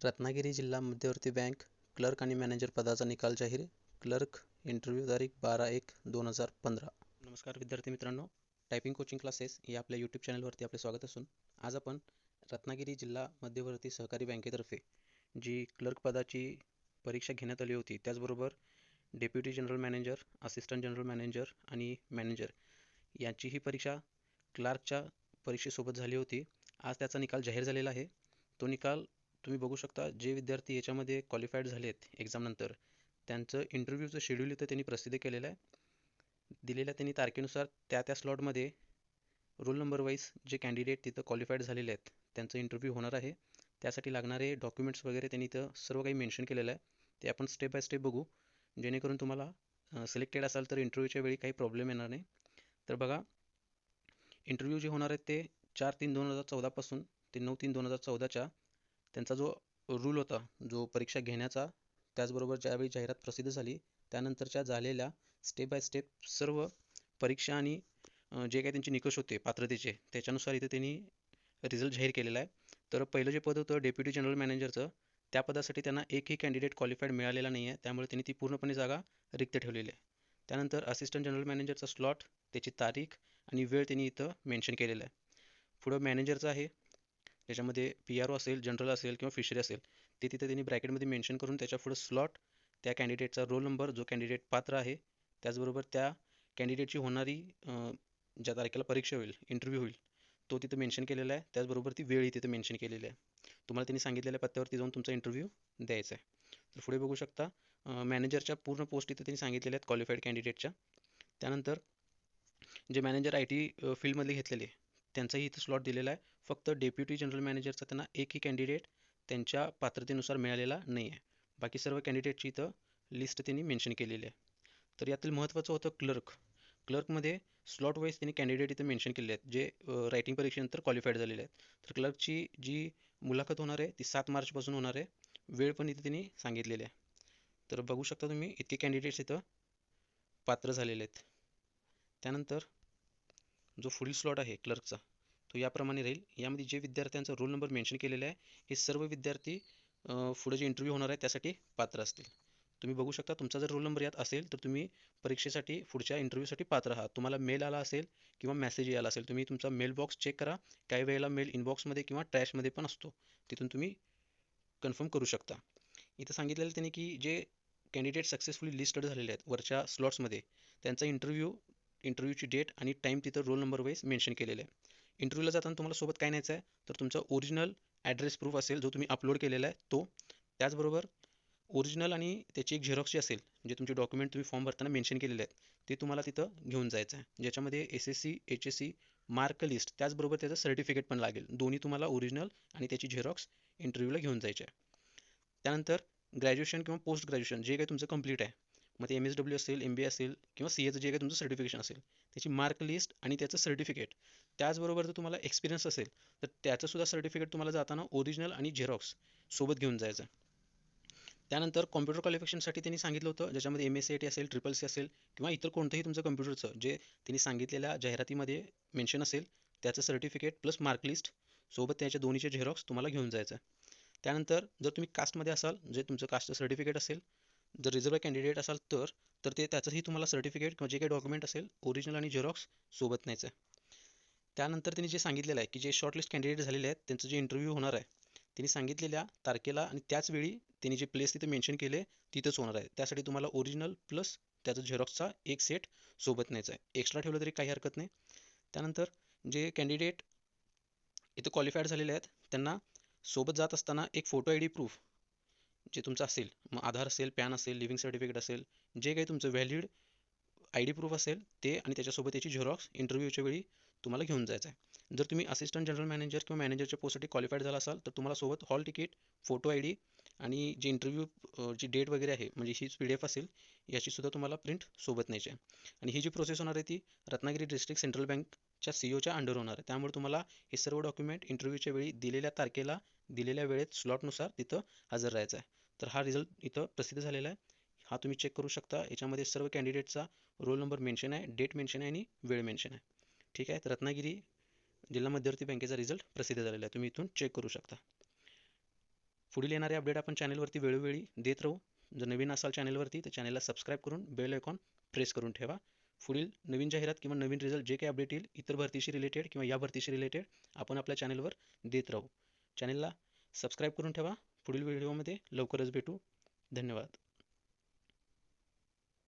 रत्नागिरी जिल्हा मध्यवर्ती bank clerk आणि मॅनेजर पदाचा निकाल जाहीर. क्लर्क इंटरव्ह्यू तारीख बारा एक दोन हजार पंधरा. नमस्कार विद्यार्थी मित्रांनो. टायपिंग कोचिंग क्लासेस या आपल्या यूट्यूब चॅनलवरती आपले स्वागत असून आज आपण रत्नागिरी जिल्हा मध्यवर्ती सहकारी बँकेतर्फे जी क्लर्क पदाची परीक्षा घेण्यात आली होती त्याचबरोबर deputy general manager assistant general manager आणि मॅनेजर यांची ही परीक्षा क्लार्कच्या परीक्षेसोबत झाली होती. आज त्याचा निकाल जाहीर झालेला आहे. तो निकाल तुम्ही बघू शकता जे विद्यार्थी याच्यामध्ये क्वालिफाईड झालेत एक्झामनंतर त्यांचं इंटरव्ह्यूचं शेड्यूल इथं त्यांनी प्रसिद्ध केलेलं आहे. दिलेल्या त्यांनी तारखेनुसार त्या त्या स्लॉटमध्ये रोल नंबर वाईज जे कॅन्डिडेट तिथं क्वालिफाईड झालेले आहेत त्यांचं इंटरव्ह्यू होणार आहे. त्यासाठी लागणारे डॉक्युमेंट्स वगैरे त्यांनी इथं सर्व काही मेन्शन केलेलं आहे. ते आपण स्टेप बाय स्टेप बघू. जेणेकरून तुम्हाला सिलेक्टेड असाल तर इंटरव्ह्यूच्या वेळी काही प्रॉब्लेम येणार नाही. तर बघा इंटरव्ह्यू जे होणार आहेत ते चार तीन दोन हजार चौदापासून ते नऊ तीन दोन हजार चौदाच्या त्यांचा जो रूल होता जो परीक्षा घेण्याचा त्याचबरोबर ज्यावेळी जाहिरात प्रसिद्ध झाली त्यानंतरच्या झालेल्या स्टेप बाय स्टेप सर्व परीक्षा आणि जे काही त्यांचे निकष होते पात्रतेचे त्याच्यानुसार इथे त्यांनी रिझल्ट जाहीर केलेला आहे. तर पहिलं जे पद होतं डेप्युटी जनरल मॅनेजरचं त्या पदासाठी त्यांना एकही कॅन्डिडेट क्वालिफाईड मिळालेला नाही आहे त्यामुळे त्यांनी ती पूर्णपणे जागा रिक्त ठेवलेली आहे. त्यानंतर असिस्टंट जनरल मॅनेजरचा स्लॉट त्याची तारीख आणि वेळ त्यांनी इथं मेन्शन केलेला आहे. पुढं मॅनेजरचं आहे त्याच्यामध्ये पी आर ओ असेल जनरल असेल किंवा फिशरी असेल ते तिथे त्यांनी ब्रॅकेटमध्ये मेन्शन करून त्याच्या पुढं स्लॉट त्या कॅन्डिडेटचा रोल नंबर जो कॅन्डिडेट पात्र आहे त्याचबरोबर त्या कॅन्डिडेटची होणारी ज्या तारखेला परीक्षा होईल इंटरव्ह्यू होईल तो तिथं मेन्शन केलेला आहे. त्याचबरोबर ती वेळही तिथं मेन्शन केलेली आहे. तुम्हाला त्यांनी सांगितलेल्या पत्त्यावरती जाऊन तुमचा इंटरव्ह्यू द्यायचा आहे. तर पुढे बघू शकता मॅनेजरच्या पूर्ण पोस्ट इथं त्यांनी सांगितलेल्या आहेत क्वालिफाईड कॅन्डिडेटच्या त्यानंतर जे मॅनेजर आय टी फील्डमधले घेतलेले त्यांचाही इथं स्लॉट दिलेला आहे. फक्त डेप्युटी जनरल मॅनेजरचा त्यांना एकही कॅन्डिडेट त्यांच्या पात्रतेनुसार मिळालेला नाही आहे बाकी सर्व कॅन्डिडेटची इथं लिस्ट त्यांनी मेन्शन केलेली आहे. तर यातील महत्त्वाचं होतं क्लर्क क्लर्कमध्ये स्लॉट वाईज त्यांनी कॅन्डिडेट इथं मेन्शन केले आहेत जे रायटिंग परीक्षेनंतर क्वालिफाईड झालेले आहेत. तर क्लर्कची जी मुलाखत होणार आहे ती सात मार्चपासून होणार आहे. वेळ पण इथे त्यांनी सांगितलेली आहे. तर बघू शकता तुम्ही इतके कॅन्डिडेट्स इथं पात्र झालेले आहेत. त्यानंतर जो पुढील स्लॉट आहे क्लर्कचा तो याप्रमाणे राहील. यामध्ये जे विद्यार्थ्यांचा रोल नंबर मेन्शन केलेला आहे हे सर्व विद्यार्थी पुढे जे इंटरव्ह्यू होणार आहे त्यासाठी पात्र असतील. तुम्ही बघू शकता तुमचा जर रोल नंबर यात असेल तर तुम्ही परीक्षेसाठी पुढच्या इंटरव्ह्यूसाठी पात्र आहात. तुम्हाला मेल आला असेल किंवा मेसेज आला असेल तुम्ही तुमचा मेल बॉक्स चेक करा. काही वेळेला मेल इनबॉक्समध्ये किंवा ट्रॅशमध्ये पण असतो. तिथून तुम्ही कन्फर्म करू शकता. इथं सांगितलेलं त्यांनी की जे कॅन्डिडेट सक्सेसफुली लिस्टेड झालेले आहेत वरच्या स्लॉट्समध्ये त्यांचा इंटरव्ह्यू इंटरव्ह्यूची डेट आणि टाईम तिथं रोल नंबर वाईज मेन्शन केलेलं आहे. इंटरव्ह्यूला जाताना तुम्हाला सोबत काय न्यायचं आहे? तर तुमचा ओरिजिनल ॲड्रेस प्रूफ असेल जो तुम्ही अपलोड केलेला आहे तो. त्याचबरोबर ओरिजिनल आणि त्याची एक झेरॉक्स जी असेल जे तुमचे डॉक्युमेंट तुम्ही फॉर्म भरताना मेन्शन केलेले आहेत ते तुम्हाला तिथं घेऊन जायचं आहे. ज्याच्यामध्ये S S C H S C mark list त्याचबरोबर त्याचं सर्टिफिकेट पण लागेल. दोन्ही तुम्हाला ओरिजिनल आणि त्याची झेरॉक्स इंटरव्ह्यूला घेऊन जायचे आहे. त्यानंतर ग्रॅज्युएशन किंवा पोस्ट ग्रॅज्युएशन जे काही तुमचं कंप्लीट आहे मग ते एम एस डब्ल्यू असेल एम बी असेल किंवा सी एचं जे काही तुमचं सर्टिफिकेशन असेल त्याची मार्क लिस्ट आणि त्याचं सर्टिफिकेट त्याचबरोबर जर तुम्हाला एक्सपिरियन्स असेल तर त्याचंसुद्धा सर्टिफिकेट तुम्हाला जाताना ओरिजिनल आणि झेरॉक्स सोबत घेऊन जायचं. त्यानंतर कॉम्प्युटर क्वालिफिकेशनसाठी त्यांनी सांगितलं होतं ज्याच्यामध्ये M S C I T असेल ट्रिपल सी असेल किंवा इतर कोणतंही तुमचं कम्प्युटरचं जे त्यांनी सांगितलेल्या जाहिरातीमध्ये मेन्शन असेल त्याचं सर्टिफिकेट प्लस मार्क लिस्ट सोबत त्याच्या दोन्हीचे झेरॉक्स तुम्हाला घेऊन जायचं. त्यानंतर जर तुम्ही कास्टमध्ये असाल जे तुमचं कास्टचं सर्टिफिकेट असेल जर रिझर्व कॅन्डिडेट असाल तर तर ते त्याचंही तुम्हाला सर्टिफिकेट किंवा जे काही डॉक्युमेंट असेल ओरिजिनल आणि झेरॉक्स सोबत न्यायचं आहे. त्यानंतर त्यांनी जे सांगितलेलं आहे की जे शॉर्टलिस्ट कॅन्डिडेट झालेले आहेत त्यांचं जे इंटरव्ह्यू होणार आहे त्यांनी सांगितलेल्या तारखेला आणि त्याच वेळी त्यांनी जे प्लेस तिथे मेन्शन केले तिथंच होणार आहे. त्यासाठी तुम्हाला ओरिजिनल प्लस त्याचं झेरॉक्सचा एक सेट सोबत न्यायचा आहे. एक्स्ट्रा ठेवलं तरी काही हरकत नाही. त्यानंतर जे कॅन्डिडेट इथं क्वालिफाईड झालेले आहेत त्यांना सोबत जात असताना एक फोटो आय डी प्रूफ जे तुमचं असेल मग आधार असेल पॅन असेल लिव्हिंग सर्टिफिकेट असेल जे काही तुमचं व्हॅलिड आय डी प्रूफ असेल ते आणि त्याच्यासोबत त्याची झेरॉक्स इंटरव्ह्यूच्या वेळी तुम्हाला घेऊन जायचं आहे. जर तुम्ही असिस्टंट जनरल मॅनेजर किंवा मॅनेजरच्या पोस्टसाठी क्वालिफाईड झाला असाल तर तुम्हाला सोबत hall ticket photo I D आणि जे इंटरव्ह्यू जी डेट वगैरे आहे म्हणजे हीच पी डी एफ असेल याचीसुद्धा तुम्हाला प्रिंट सोबत न्यायची आहे. आणि ही जी प्रोसेस होणार आहे ती रत्नागिरी डिस्ट्रिक्ट सेंट्रल बँकच्या सी ओच्या अंडर होणार आहे. त्यामुळे तुम्हाला हे सर्व डॉक्युमेंट इंटरव्ह्यूच्या वेळी दिलेल्या तारखेला दिलेल्या वेळेत स्लॉटनुसार तिथं हजर राहायचं आहे. तर हा रिझल्ट इथं प्रसिद्ध झालेला आहे. हा तुम्ही चेक करू शकता. याच्यामध्ये सर्व कॅन्डिडेटचा रोल नंबर मेन्शन आहे डेट मेन्शन आहे आणि वेळ मेन्शन आहे. ठीक आहे? तर रत्नागिरी जिल्हा मध्यवर्ती बँकेचा रिझल्ट प्रसिद्ध झालेला आहे. तुम्ही इथून चेक करू शकता. पुढील येणारे अपडेट आपण चॅनलवरती वेळोवेळी देत राहू. जर नवीन असाल चॅनलवरती तर चॅनलला सबस्क्राईब करून बेल आयकॉन प्रेस करून ठेवा. पुढील नवीन जाहिरात किंवा नवीन रिझल्ट जे काही अपडेट येईल इतर भरतीशी रिलेटेड किंवा या भरतीशी रिलेटेड आपण आपल्या चॅनलवर देत राहू. चॅनलला सबस्क्राईब करून ठेवा. पुढील व्हिडिओमध्ये लवकरच भेटू. धन्यवाद.